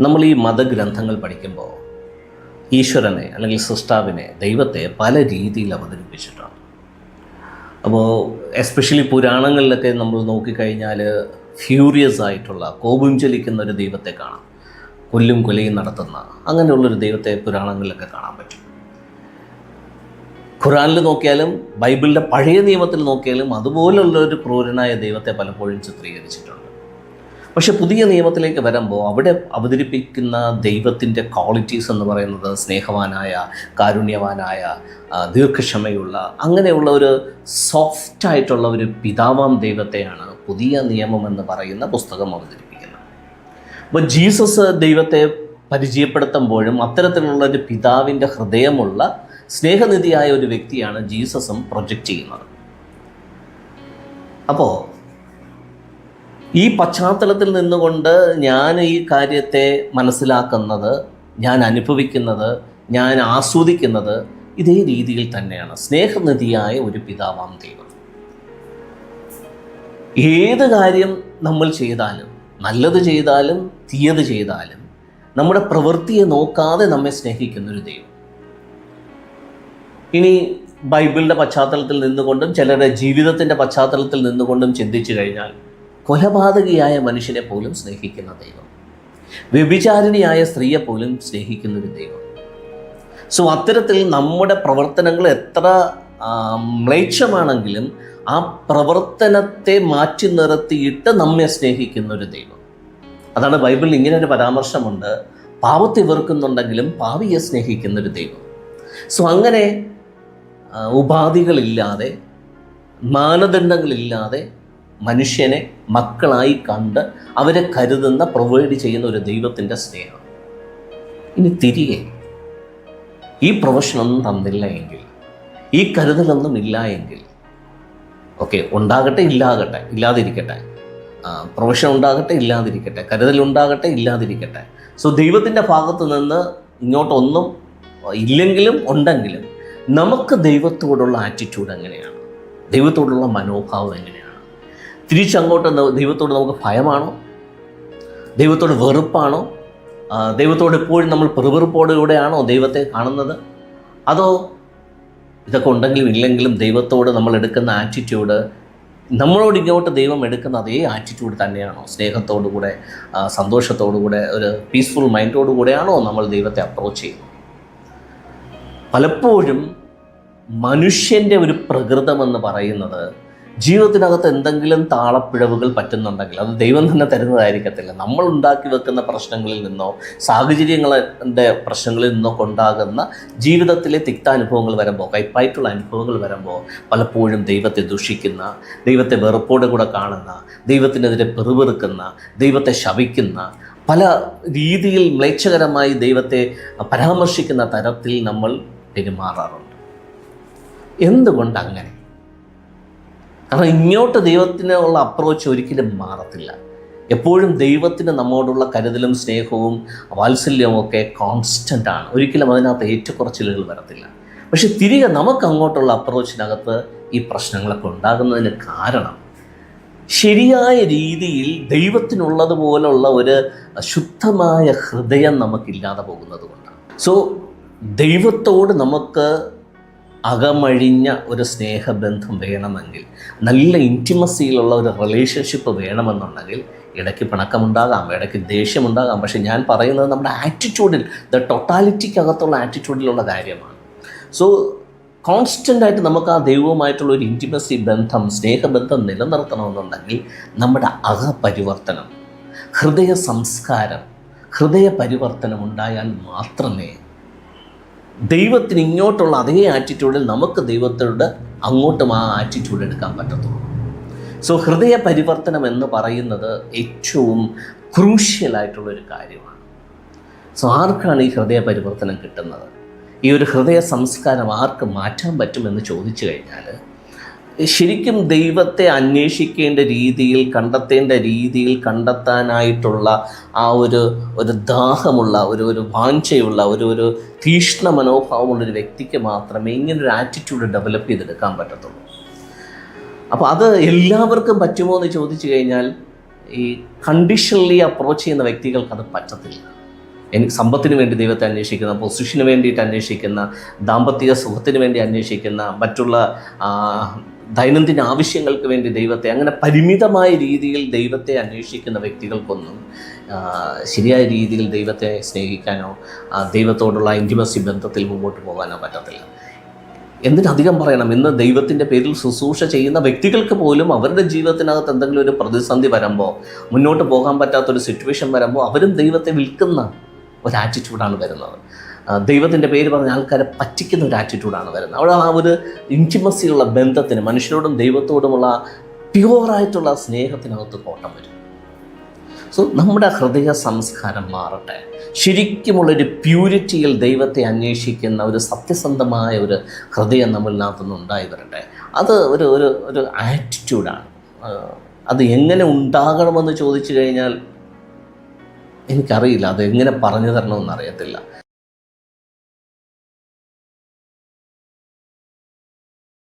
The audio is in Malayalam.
നമ്മൾ ഈ മതഗ്രന്ഥങ്ങൾ പഠിക്കുമ്പോൾ ഈശ്വരനെ അല്ലെങ്കിൽ സൃഷ്ടാവിനെ ദൈവത്തെ പല രീതിയിൽ അവതരിപ്പിച്ചിട്ടുണ്ട്. അപ്പോൾ എസ്പെഷ്യലി പുരാണങ്ങളിലൊക്കെ നമ്മൾ നോക്കിക്കഴിഞ്ഞാൽ ഫ്യൂറിയസ് ആയിട്ടുള്ള കോപം ചലിക്കുന്ന ഒരു ദൈവത്തെ കാണാം. കൊല്ലും കൊലയും നടത്തുന്ന അങ്ങനെയുള്ളൊരു ദൈവത്തെ പുരാണങ്ങളിലൊക്കെ കാണാൻ പറ്റും. ഖുറാനിൽ നോക്കിയാലും ബൈബിളിന്റെ പഴയ നിയമത്തിൽ നോക്കിയാലും അതുപോലുള്ള ഒരു ക്രൂരനായ ദൈവത്തെ പലപ്പോഴും ചിത്രീകരിച്ചിട്ടുണ്ട്. പക്ഷെ പുതിയ നിയമത്തിലേക്ക് വരുമ്പോൾ അവിടെ അവതരിപ്പിക്കുന്ന ദൈവത്തിന്റെ ക്വാളിറ്റീസ് എന്ന് പറയുന്നത് സ്നേഹവാനായ കാരുണ്യവാനായ ദീർഘക്ഷമയുള്ള അങ്ങനെയുള്ള ഒരു സോഫ്റ്റ് ആയിട്ടുള്ള ഒരു പിതാവാം ദൈവത്തെയാണ് പുതിയ നിയമം എന്ന് പറയുന്ന പുസ്തകം അവതരിപ്പിക്കുന്നത്. അപ്പോൾ ജീസസ് ദൈവത്തെ പരിചയപ്പെടുത്തുമ്പോഴും അത്തരത്തിലുള്ള ഒരു പിതാവിന്റെ ഹൃദയമുള്ള സ്നേഹനിധിയായ ഒരു വ്യക്തിയാണ് ജീസസും പ്രൊജക്റ്റ് ചെയ്യുന്നത്. അപ്പോൾ ഈ പശ്ചാത്തലത്തിൽ നിന്നുകൊണ്ട് ഞാൻ ഈ കാര്യത്തെ മനസ്സിലാക്കുന്നത് ഞാൻ അനുഭവിക്കുന്നത് ഞാൻ ആസ്വദിക്കുന്നത് ഇതേ രീതിയിൽ തന്നെയാണ്. സ്നേഹനിധിയായ ഒരു പിതാവാം ദൈവം. ഏത് കാര്യം നമ്മൾ ചെയ്താലും നല്ലത് ചെയ്താലും തീയത് ചെയ്താലും നമ്മുടെ പ്രവൃത്തിയെ നോക്കാതെ നമ്മെ സ്നേഹിക്കുന്ന ഒരു ദൈവം. ഇനി ബൈബിളിന്റെ പശ്ചാത്തലത്തിൽ നിന്നുകൊണ്ടും ചിലരുടെ ജീവിതത്തിന്റെ പശ്ചാത്തലത്തിൽ നിന്നുകൊണ്ടും ചിന്തിച്ചു കഴിഞ്ഞാൽ കൊലപാതകിയായ മനുഷ്യനെ പോലും സ്നേഹിക്കുന്ന ദൈവം. വ്യഭിചാരിണിയായ സ്ത്രീയെ പോലും സ്നേഹിക്കുന്ന ഒരു ദൈവം. സോ അത്തരത്തിൽ നമ്മുടെ പ്രവർത്തനങ്ങൾ എത്ര മ്ലേച്ഛമാണെങ്കിലും ആ പ്രവർത്തനത്തെ മാറ്റി നിർത്തിയിട്ട് നമ്മെ സ്നേഹിക്കുന്ന ഒരു ദൈവം. അതാണ് ബൈബിളിൽ ഇങ്ങനെ ഒരു പരാമർശമുണ്ട്. പാവത്തെ വെറുക്കുന്നുണ്ടെങ്കിലും പാവിയെ സ്നേഹിക്കുന്ന ഒരു ദൈവം. സോ അങ്ങനെ ഉപാധികളില്ലാതെ മാനദണ്ഡങ്ങളില്ലാതെ മനുഷ്യനെ മക്കളായി കണ്ട് അവരെ കരുതുന്ന പ്രൊവൈഡ് ചെയ്യുന്ന ഒരു ദൈവത്തിന്റെ സ്നേഹം. ഇനി തിരികെ ഈ പ്രൊഫഷനൊന്നും തന്നില്ല എങ്കിൽ ഈ കരുതലൊന്നും ഇല്ല എങ്കിൽ ഓക്കെ ഉണ്ടാകട്ടെ ഇല്ലാകട്ടെ ഇല്ലാതിരിക്കട്ടെ. പ്രൊഫഷൻ ഉണ്ടാകട്ടെ ഇല്ലാതിരിക്കട്ടെ കരുതലുണ്ടാകട്ടെ ഇല്ലാതിരിക്കട്ടെ. സോ ദൈവത്തിന്റെ ഭാഗത്ത് നിന്ന് ഇങ്ങോട്ടൊന്നും ഇല്ലെങ്കിലും ഉണ്ടെങ്കിലും നമുക്ക് ദൈവത്തോടുള്ള ആറ്റിറ്റ്യൂഡ് എങ്ങനെയാണ്? ദൈവത്തോടുള്ള മനോഭാവം എങ്ങനെയാണ്? തിരിച്ചങ്ങോട്ട് ദൈവത്തോട് നമുക്ക് ഭയമാണോ? ദൈവത്തോട് വെറുപ്പാണോ? ദൈവത്തോട് എപ്പോഴും നമ്മൾ പെറുപെറുപ്പോടുകൂടെയാണോ ദൈവത്തെ കാണുന്നത്? അതോ ഇതൊക്കെ ഉണ്ടെങ്കിലും ഇല്ലെങ്കിലും ദൈവത്തോട് നമ്മൾ എടുക്കുന്ന ആറ്റിറ്റ്യൂഡ് നമ്മളോട് ഇങ്ങോട്ട് ദൈവം എടുക്കുന്ന അതേ ആറ്റിറ്റ്യൂഡ് തന്നെയാണോ? സ്നേഹത്തോടു കൂടെ സന്തോഷത്തോടു കൂടെ ഒരു പീസ്ഫുൾ മൈൻഡോടു കൂടെയാണോ നമ്മൾ ദൈവത്തെ അപ്രോച്ച് ചെയ്യുന്നത്? പലപ്പോഴും മനുഷ്യന്റെ ഒരു പ്രകൃതമെന്ന് പറയുന്നത് ജീവിതത്തിനകത്ത് എന്തെങ്കിലും താളപ്പിഴവുകൾ പറ്റുന്നുണ്ടെങ്കിൽ അത് ദൈവം തന്നെ തരുന്നതായിരിക്കത്തില്ല. നമ്മൾ ഉണ്ടാക്കി വെക്കുന്ന പ്രശ്നങ്ങളിൽ നിന്നോ സാഹചര്യങ്ങളുടെ പ്രശ്നങ്ങളിൽ നിന്നോ കൊണ്ടാകുന്ന ജീവിതത്തിലെ തിക്താനുഭവങ്ങൾ വരുമ്പോൾ കൈപ്പായിട്ടുള്ള അനുഭവങ്ങൾ വരുമ്പോൾ പലപ്പോഴും ദൈവത്തെ ദുഷിക്കുന്ന ദൈവത്തെ വെറുപ്പോടെ കൂടെ കാണുന്ന ദൈവത്തിനെതിരെ പെറുപെറുക്കുന്ന ദൈവത്തെ ശപിക്കുന്ന പല രീതിയിൽ മ്ലേച്ഛകരമായി ദൈവത്തെ പരാമർശിക്കുന്ന തരത്തിൽ നമ്മൾ പെരുമാറാറുണ്ട്. എന്തുകൊണ്ട് അങ്ങനെ? കാരണം ഇങ്ങോട്ട് ദൈവത്തിനുള്ള അപ്രോച്ച് ഒരിക്കലും മാറത്തില്ല. എപ്പോഴും ദൈവത്തിന് നമ്മോടുള്ള കരുതലും സ്നേഹവും വാത്സല്യവും ഒക്കെ കോൺസ്റ്റന്റ് ആണ്. ഒരിക്കലും അതിനകത്ത് ഏറ്റക്കുറച്ചിലുകൾ വരത്തില്ല. പക്ഷെ തിരികെ നമുക്ക് അങ്ങോട്ടുള്ള അപ്രോച്ചിനകത്ത് ഈ പ്രശ്നങ്ങളൊക്കെ ഉണ്ടാകുന്നതിന് കാരണം ശരിയായ രീതിയിൽ ദൈവത്തിനുള്ളതുപോലുള്ള ഒരു ശുദ്ധമായ ഹൃദയം നമുക്കില്ലാതെ പോകുന്നത് കൊണ്ടാണ്. സോ ദൈവത്തോട് നമുക്ക് അകമഴിഞ്ഞ ഒരു സ്നേഹബന്ധം വേണമെങ്കിൽ നല്ല ഇന്റിമസിയിലുള്ള ഒരു റിലേഷൻഷിപ്പ് വേണമെന്നുണ്ടെങ്കിൽ ഇടയ്ക്ക് പിണക്കമുണ്ടാകാം ഇടയ്ക്ക് ദേഷ്യമുണ്ടാകാം. പക്ഷേ ഞാൻ പറയുന്നത് നമ്മുടെ ആറ്റിറ്റ്യൂഡിൽ ദ ടൊട്ടാലിറ്റിക്കകത്തുള്ള ആറ്റിറ്റ്യൂഡിലുള്ള കാര്യമാണ്. സോ കോൺസ്റ്റന്റായിട്ട് നമുക്ക് ആ ദൈവവുമായിട്ടുള്ള ഒരു ഇന്റിമസി ബന്ധം സ്നേഹബന്ധം നിലനിർത്തണമെന്നുണ്ടെങ്കിൽ നമ്മുടെ അകപരിവർത്തനം ഹൃദയ സംസ്കാരം ഹൃദയ പരിവർത്തനം ഉണ്ടായാൽ മാത്രമേ ദൈവത്തിന് ഇങ്ങോട്ടുള്ള അതേ ആറ്റിറ്റ്യൂഡിൽ നമുക്ക് ദൈവത്തോട് അങ്ങോട്ടും ആ ആറ്റിറ്റ്യൂഡ് എടുക്കാൻ പറ്റത്തുള്ളൂ. സോ ഹൃദയ പരിവർത്തനം എന്ന് പറയുന്നത് ഏറ്റവും ക്രൂഷ്യലായിട്ടുള്ളൊരു കാര്യമാണ്. സോ ആർക്കാണ് ഈ ഹൃദയ പരിവർത്തനം കിട്ടുന്നത്? ഈ ഒരു ഹൃദയ സംസ്കാരം ആർക്ക് മാറ്റാൻ പറ്റുമെന്ന് ചോദിച്ചു കഴിഞ്ഞാൽ ശരിക്കും ദൈവത്തെ അന്വേഷിക്കേണ്ട രീതിയിൽ കണ്ടെത്തേണ്ട രീതിയിൽ കണ്ടെത്താനായിട്ടുള്ള ആ ഒരു ഒരു ദാഹമുള്ള ഒരു ഒരു വാഞ്ചയുള്ള ഒരു ഒരു തീഷ്ണ മനോഭാവമുള്ള ഒരു വ്യക്തിക്ക് മാത്രമേ ഇങ്ങനെ ഒരു ആറ്റിറ്റ്യൂഡ് ഡെവലപ്പ് ചെയ്തെടുക്കാൻ പറ്റത്തുള്ളൂ. അപ്പോൾ അത് എല്ലാവർക്കും പറ്റുമോ എന്ന് ചോദിച്ചു കഴിഞ്ഞാൽ ഈ കണ്ടീഷണലി അപ്രോച്ച് ചെയ്യുന്ന വ്യക്തികൾക്ക് അത് പറ്റത്തില്ല. എനിക്ക് സമ്പത്തിന് വേണ്ടി ദൈവത്തെ അന്വേഷിക്കുന്ന പൊസിഷന് വേണ്ടിയിട്ട് അന്വേഷിക്കുന്ന ദാമ്പത്തിക സുഖത്തിന് വേണ്ടി അന്വേഷിക്കുന്ന മറ്റുള്ള ദൈനംദിന ആവശ്യങ്ങൾക്ക് വേണ്ടി ദൈവത്തെ അങ്ങനെ പരിമിതമായ രീതിയിൽ ദൈവത്തെ അന്വേഷിക്കുന്ന വ്യക്തികൾക്കൊന്നും ശരിയായ രീതിയിൽ ദൈവത്തെ സ്നേഹിക്കാനോ ദൈവത്തോടുള്ള ഇന്റിമസി ബന്ധത്തിൽ മുമ്പോട്ട് പോകാനോ പറ്റത്തില്ല. എന്തിനധികം പറയണം ഇന്ന് ദൈവത്തിന്റെ പേരിൽ ശുശ്രൂഷ ചെയ്യുന്ന വ്യക്തികൾക്ക് പോലും അവരുടെ ജീവിതത്തിനകത്ത് എന്തെങ്കിലും ഒരു പ്രതിസന്ധി വരുമ്പോൾ മുന്നോട്ട് പോകാൻ പറ്റാത്തൊരു സിറ്റുവേഷൻ വരുമ്പോൾ അവരും ദൈവത്തെ വിൽക്കുന്ന ഒരു ആറ്റിറ്റ്യൂഡാണ് വരുന്നത്. ദൈവത്തിന്റെ പേര് പറഞ്ഞ ആൾക്കാരെ പറ്റിക്കുന്ന ഒരു ആറ്റിറ്റ്യൂഡാണ് വരുന്നത്. അവിടെ ആ ഒരു ഇന്റിമസിയുള്ള ബന്ധത്തിന് മനുഷ്യരോടും ദൈവത്തോടുമുള്ള പ്യുവറായിട്ടുള്ള സ്നേഹത്തിനകത്ത് കോട്ടം വരും. സോ നമ്മുടെ ഹൃദയ സംസ്കാരം മാറട്ടെ. ശരിക്കുമുള്ളൊരു പ്യൂരിറ്റിയിൽ ദൈവത്തെ അന്വേഷിക്കുന്ന ഒരു സത്യസന്ധമായ ഒരു ഹൃദയം നമ്മളിനകത്തുനിന്ന് ഉണ്ടായി വരട്ടെ. അത് ഒരു ഒരു ഒരു ആറ്റിറ്റ്യൂഡാണ് അത് എങ്ങനെ ഉണ്ടാകണമെന്ന് ചോദിച്ചു കഴിഞ്ഞാൽ എനിക്കറിയില്ല. അത് എങ്ങനെ പറഞ്ഞു തരണമെന്ന് അറിയത്തില്ല.